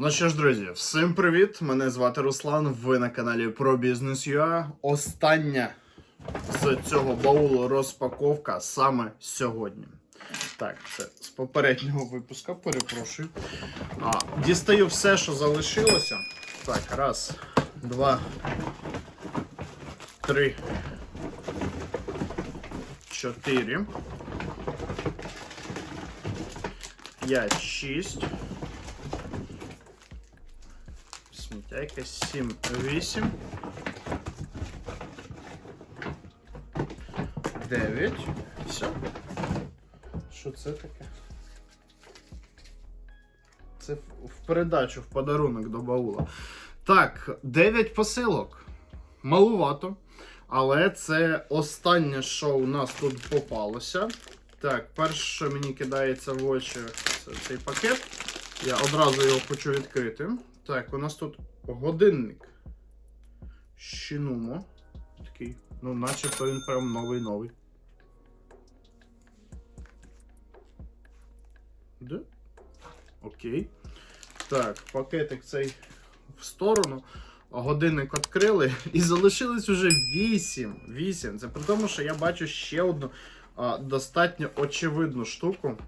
Ну що ж, друзі, всім привіт! Мене звати Руслан. Ви на каналі бізнес.ua. Остання з цього баулу розпаковка саме сьогодні. Так, це з попереднього випуска, перепрошую. А, дістаю все, що залишилося. Так, раз, два, три, чотири. П'ять, шість. Сміття якесь 7, 8. 9. Все. Що це таке? Це в передачу, в подарунок до баула. Так, 9 посилок. Малувато. Але це останнє, що у нас тут попалося. Так, перше, що мені кидається в очі, це цей пакет. Я одразу його хочу відкрити. Так, у нас тут годинник. Шинумо. Такий, ну, начебто він прям новий-новий. Да? Окей. Так, пакетик цей в сторону. Годинник відкрили і залишилось уже 8. 8. Це при тому, що я бачу ще одну а, достатньо очевидну штуку.